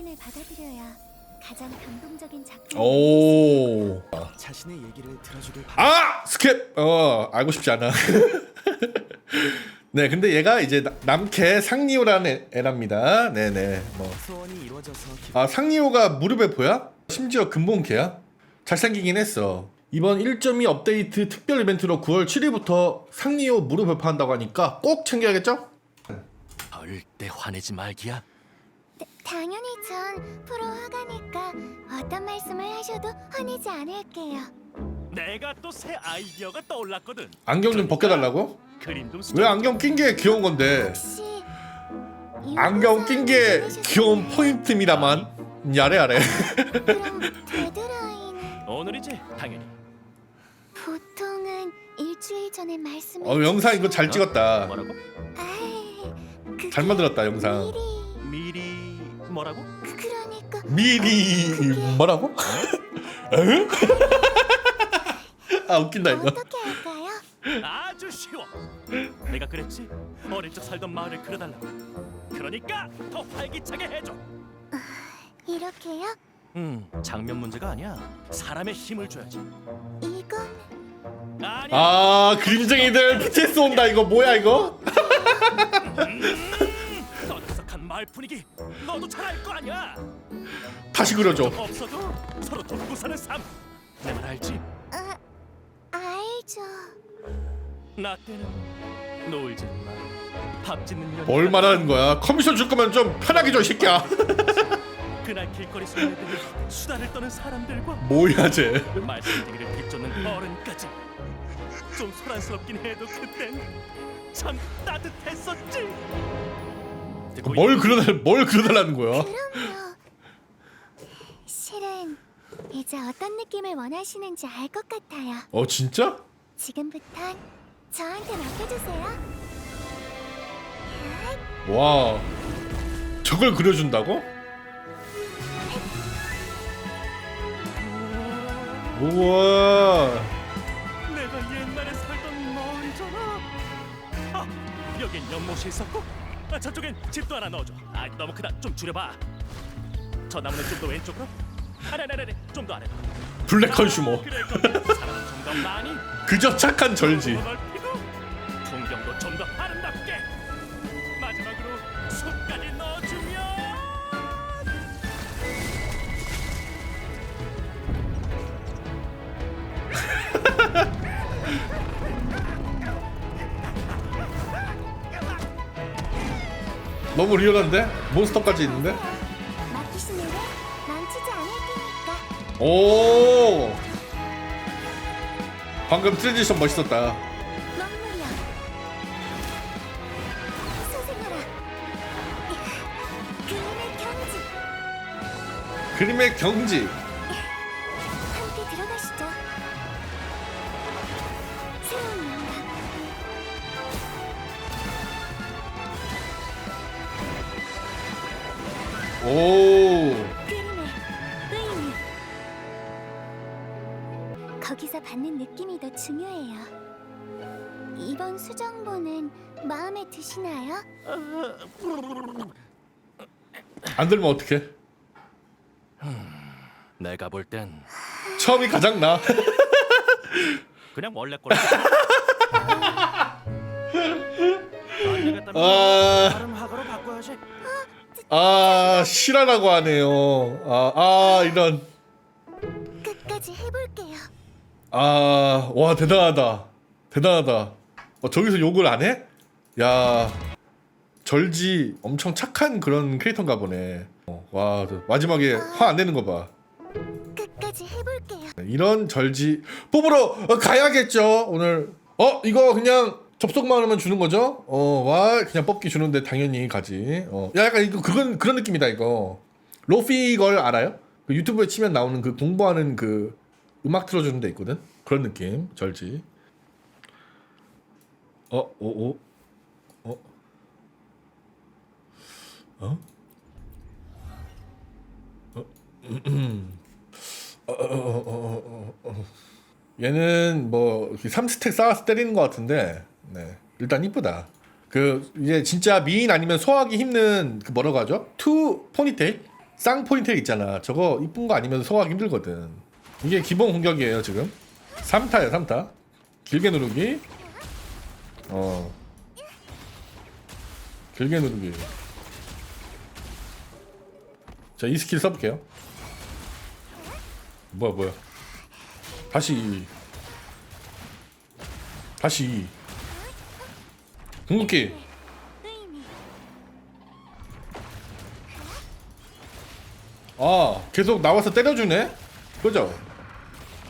당신을 받아들여야 가장 감동적인 작품. 오. 자신의 얘기를 들어주길 바라. 아 스캡. 어 알고 싶지 않아. 네, 근데 얘가 이제 나- 남캐 상리오라는 애- 애랍니다. 네 네. 뭐. 소원이 이루어져서 기... 아 상리오가 무릎에 보야? 심지어 근본캐야? 잘생기긴 했어. 이번 1.2 업데이트 특별 이벤트로 9월 7일부터 상리오 무릎 배파한다고 하니까 꼭 챙겨야겠죠? 절대 화내지 말기야. 당연히 전 프로 화가니까 어떤 말씀을 하셔도 화내지 않을게요. 내가 또 새 아이디어가 떠올랐거든. 안경 좀 벗겨달라고? 그림 좀 왜 안경 낀 게 귀여운 건데? 혹시 안경 낀게 귀여운 포인트입니다만 야래 야래. 그럼 오늘이지 당연히. 보통은 일주일 전에 말씀을. 어 영상 이거 잘 찍었다. 뭐라고? 잘 만들었다 영상. 미리 미리 뭐라고? 그- 그러니까 미리 뭐라고? 에? 아 웃긴다 이거. 어떻게 할까요? 아주 쉬워. 내가 그랬지. 어릴 적 살던 마을을 그려달라고. 그러니까 더 활기차게 해줘. 이렇게요? 음, 장면 문제가 아니야. 사람의 힘을 줘야지. 이건 아니, 아 그림쟁이들 BTS 온다 이거 뭐야 이거? 분위기. 너도 잘 알 거 아니야. 다시 그려줘. 없어도 서로 돕고 사는 삶. 내 말 알지? 아 알죠. 나 때는 놀지 마. 밥 짓는 년. 뭘 말하는 거야? 커미션 줄 거면 좀 편하게 줘 이 새끼야. 그날 길거리 소녀들이 수다를 떠는 사람들과 뭐야 쟤? 말씀드리를 비쫓는 어른까지 좀 소란스럽긴 해도 그땐 참 따뜻했었지. 듣고 뭘? 그려달 뭘 그려달라는 거야? 그럼요. 실은 이제 어떤 느낌을 원하시는지 알 것 같아요. 어 진짜? 지금부턴 저한테 맡겨주세요. 와 저걸 그려준다고? 우와 내가 옛날에 살던 마을이잖아. 아 여긴 연못이 있었고 아, 저쪽엔 집도 하나 넣어줘. 아 너무 크다. 좀 줄여봐. 저 나무는 좀 더 왼쪽으로. 아래 아래 아래 좀 더 아래로. 블랙 컨슈머 그래 거기 사람은 좀더 많이. 그저 착한 절지 너무 리얼한데? 몬스터까지 있는데? 맡기시면 망치지 않을 테니까. 오 방금 트랜지션 멋있었다. 소생하라. 그림의 경지. 그림의 경지 오. 거기서 받는 느낌이 더 중요해요. 이번 수정본은 마음에 드시나요? 안 들면 어떡해 내가 볼 땐 처음이 가장 나 그냥 원래 안 되겠다면 아, 다른 화가로 바꿔야지 아 실화라고 하네요. 아, 아 이런. 끝까지 해볼게요. 아 와 대단하다. 대단하다. 어, 저기서 욕을 안 해? 야 절지 엄청 착한 그런 캐릭터인가 보네. 어, 와 저 마지막에 화 안 내는 거 봐. 끝까지 해볼게요. 이런 절지 뽑으러 어, 가야겠죠 오늘. 어 이거 그냥 접속만 하면 주는 거죠? 어 와 그냥 뽑기 주는데 당연히 가지. 어 야 약간 이거 그건 그런 느낌이다 이거. 로피 걸 알아요? 그 유튜브에 치면 나오는 그 공부하는 그 음악 틀어주는 데 있거든? 그런 느낌 절지. 어 오 오 어? 어? 어? 어, 어, 어, 어, 어. 얘는 뭐 3스택 쌓아서 때리는 것 같은데 네 일단 이쁘다 그 이제 진짜 미인 아니면 소화하기 힘든 그 뭐라고 하죠? 투 포니테일 쌍 포인트 있잖아. 저거 이쁜 거 아니면 소화하기 힘들거든. 이게 기본 공격이에요 지금. 3타야 3타. 길게 누르기. 어. 길게 누르기. 자, 이 스킬 써볼게요. 뭐야, 뭐야. 다시 이. 다시 이. 궁극기. 아, 계속 나와서 때려주네? 그죠?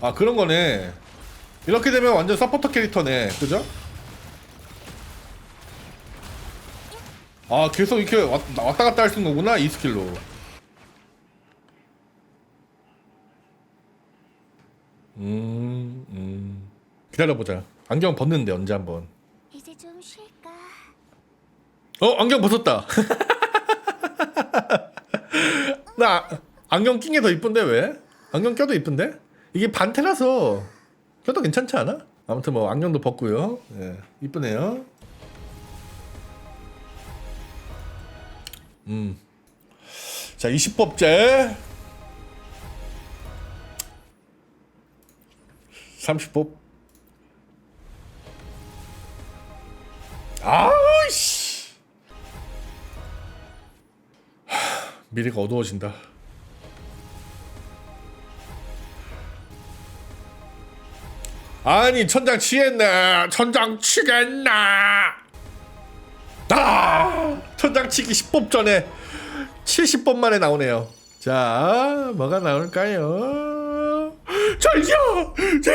아, 그런 거네. 이렇게 되면 완전 서포터 캐릭터네. 그죠? 아, 계속 이렇게 왔- 왔다 갔다 할 수 있는 거구나, 이 스킬로. 음, 음. 기다려보자. 안경 벗는데, 언제 한번. 어, 안경 벗었다. 나 안경 낀 게 더 이쁜데 왜? 안경 껴도 이쁜데? 이게 반테라서 껴도 괜찮지 않아? 아무튼 뭐 안경도 벗고요. 예, 이쁘네요. 음. 자, 20법제. 30법. 아이씨. 미래가 어두워진다. 아니 천장 치겠나? 천장 치겠나? 아! 천장 치기 10법 전에 70법 만에 나오네요. 자, 뭐가 나올까요? 저기요! 저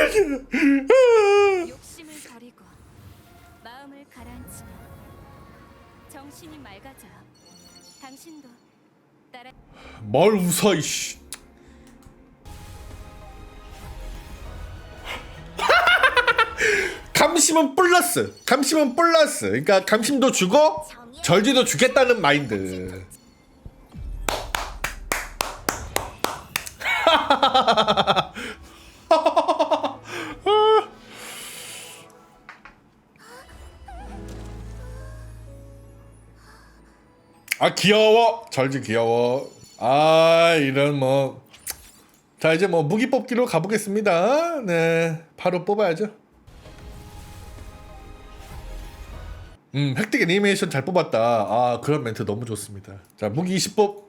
정신이 맑아져요. 당신도 따라 뭘 웃어 이씨. 감심은 플러스. 감심은 플러스. 그러니까 감심도 주고 절지도 주겠다는 마인드. 아 귀여워. 절지 귀여워. 아 이런 뭐. 자 이제 뭐 무기 뽑기로 가보겠습니다. 네 바로 뽑아야죠. 음 획득 애니메이션 잘 뽑았다. 아 그런 멘트 너무 좋습니다. 자 무기 20뽑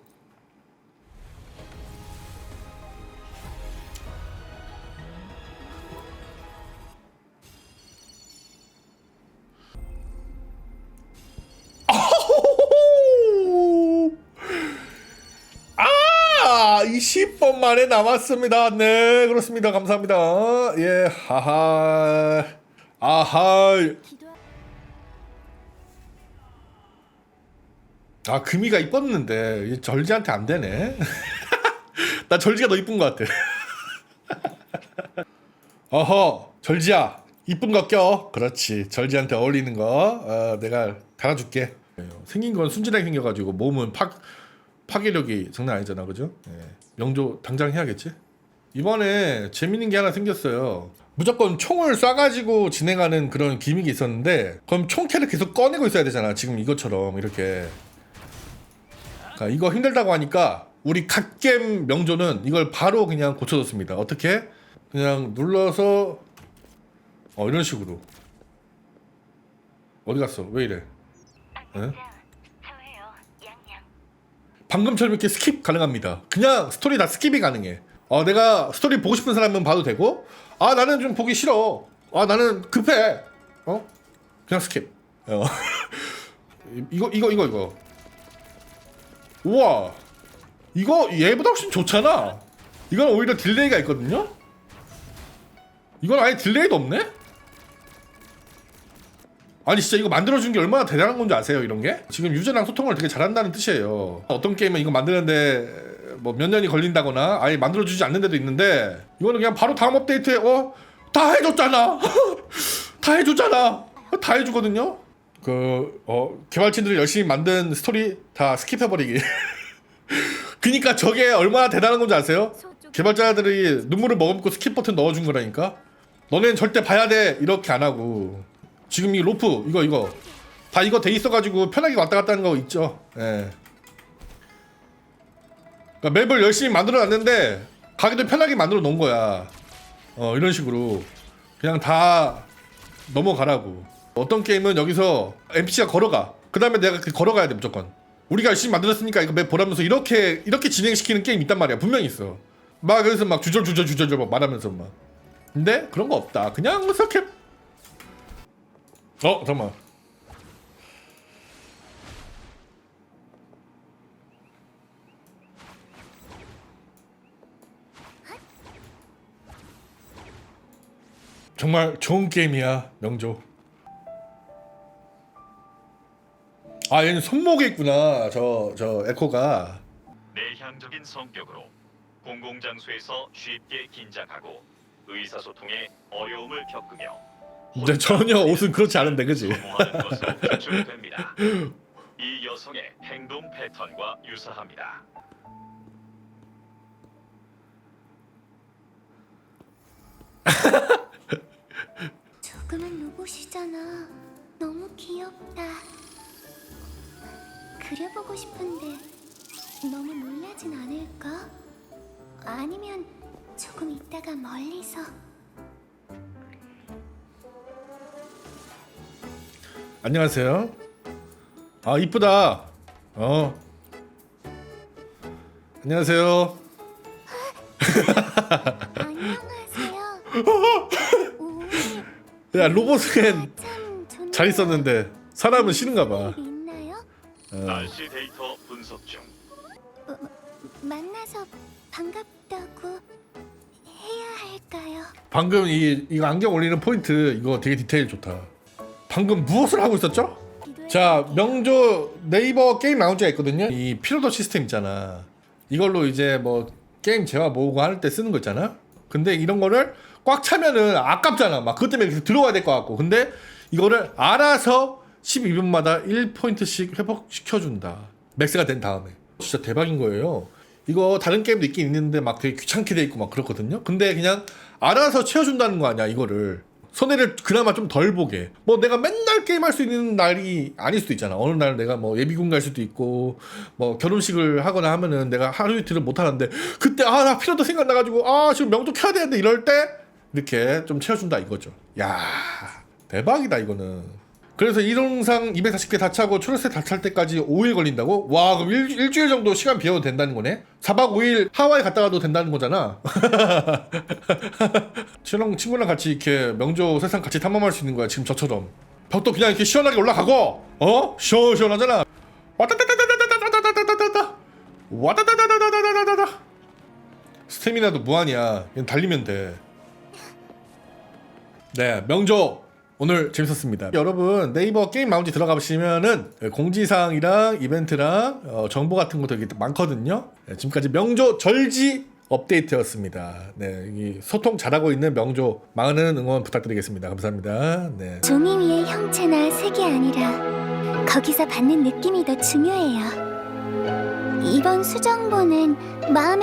20번 만에 남았습니다. 네, 그렇습니다. 감사합니다. 예, 하하. 아하. 아, 금이가 이뻤는데, 이 절지한테 안 되네. 나 절지가 더 이쁜 것 같아. 어허, 절지야. 이쁜 거 껴. 그렇지. 절지한테 어울리는 거. 어, 내가 달아줄게. 생긴 건 순진하게 생겨가지고 몸은 파, 파괴력이 장난 아니잖아. 그죠? 예. 명조 당장 해야겠지? 이번에 재밌는 게 하나 생겼어요. 무조건 총을 쏴가지고 진행하는 그런 기믹이 있었는데, 그럼 총캐를 계속 꺼내고 있어야 되잖아. 지금 이것처럼 이렇게. 그러니까 이거 힘들다고 하니까 우리 갓겜 명조는 이걸 바로 그냥 고쳐줬습니다. 어떻게? 그냥 눌러서 어 이런 식으로 어디 갔어? 왜 이래? 예? 방금처럼 이렇게 스킵 가능합니다. 그냥 스토리 다 스킵이 가능해. 어, 내가 스토리 보고 싶은 사람은 봐도 되고, 아, 나는 좀 보기 싫어. 아, 나는 급해. 어? 그냥 스킵. 어. 이거, 이거, 이거, 이거. 우와. 이거 얘보다 훨씬 좋잖아. 이건 오히려 딜레이가 있거든요? 이건 아예 딜레이도 없네? 아니 진짜 이거 만들어준 게 얼마나 대단한 건지 아세요 이런 게? 지금 유저랑 소통을 되게 잘한다는 뜻이에요. 어떤 게임은 이거 만드는데 뭐 몇 년이 걸린다거나 아예 만들어주지 않는 데도 있는데 이거는 그냥 바로 다음 업데이트에 어? 다 해줬잖아. 다 해줬잖아. 다 해주거든요. 그 어, 개발진들이 열심히 만든 스토리 다 스킵해버리기. 그니까 저게 얼마나 대단한 건지 아세요? 개발자들이 눈물을 머금고 스킵 버튼 넣어준 거라니까? 너넨 절대 봐야 돼. 이렇게 안 하고 지금 이 로프 이거 이거 다 이거 돼 있어가지고 편하게 왔다 갔다 하는 거 있죠 예. 그러니까 맵을 열심히 만들어 놨는데 가기도 편하게 만들어 놓은 거야. 어 이런 식으로 그냥 다 넘어가라고. 어떤 게임은 여기서 NPC가 걸어가. 그 다음에 내가 그 걸어가야 돼 무조건. 우리가 열심히 만들었으니까 이거 맵 보라면서 이렇게 이렇게 진행시키는 게임 있단 말이야. 분명히 있어. 막 그래서 막 주절 주절 주절 주절 막 말하면서 막. 근데 그런 거 없다. 그냥 이렇게. 어 잠깐만. 정말 좋은 게임이야 명조. 아 얘는 손목에 있구나 저 저 에코가. 내향적인 성격으로 공공장소에서 쉽게 긴장하고 의사소통에 어려움을 겪으며 근데 전혀 옷은 그렇지 않은데 그지? 소모하는 것으로 추측됩니다. 이 여성의 행동 패턴과 유사합니다. 조금은 로봇이잖아. 너무 귀엽다. 그려보고 싶은데 너무 놀라진 않을까? 아니면 조금 있다가 멀리서 안녕하세요. 아 이쁘다. 어. 안녕하세요. 안녕하세요. 야 로봇은 참 좋네요. 잘 있었는데 사람은 싫은가 봐. 있나요? 어. 날씨 데이터 분석 중 만나서 반갑다고 해야 할까요? 방금 이 이거 안경 올리는 포인트 이거 되게 디테일 좋다. 방금 무엇을 하고 있었죠? 자 명조 네이버 게임 라운지가 있거든요. 이 피로도 시스템 있잖아. 이걸로 이제 뭐 게임 재화 모으고 할 때 쓰는 거 있잖아. 근데 이런 거를 꽉 차면은 아깝잖아. 막 그것 때문에 들어와야 될 것 같고. 근데 이거를 알아서 12분마다 1포인트씩 회복시켜준다. 맥스가 된 다음에. 진짜 대박인 거예요. 이거 다른 게임도 있긴 있는데 막 되게 귀찮게 돼 있고 막 그렇거든요. 근데 그냥 알아서 채워준다는 거 아니야 이거를. 손해를 그나마 좀 덜 보게. 뭐 내가 맨날 게임할 수 있는 날이 아닐 수도 있잖아. 어느 날 내가 뭐 예비군 갈 수도 있고 뭐 결혼식을 하거나 하면은 내가 하루 이틀을 못 하는데 그때 아나 필요도 생각나가지고 아 지금 명도 켜야 되는데 이럴 때 이렇게 좀 채워준다 이거죠. 야 대박이다 이거는. 그래서 일용상 240개 다 차고 초록색 다 찰 때까지 5일 걸린다고? 와 그럼 일, 일주일 정도 시간 비워도 된다는 거네? 4박 5일 하와이 갔다 가도 된다는 거잖아. 친랑 친구랑 같이 이렇게 명조 세상 같이 탐험할 수 있는 거야 지금 저처럼. 벽도 그냥 이렇게 시원하게 올라가고 어? 시원시원하잖아. 와따따따따따따따따따따따 와따따따따따따따따 스태미나도 무한이야 그냥 달리면 돼 네, 명조 오늘 재밌었습니다. 여러분 네이버 게임 라운지 들어가 보시면은 공지사항이랑 이벤트랑 어, 정보 같은 것도 되게 많거든요. 네, 지금까지 명조 절지 업데이트였습니다. 네, 이 소통 잘하고 있는 명조 많은 응원 부탁드리겠습니다. 감사합니다. 네. 종이 위의 형체나 색이 아니라 거기서 받는 느낌이 더 중요해요. 이번 수정본은 마음에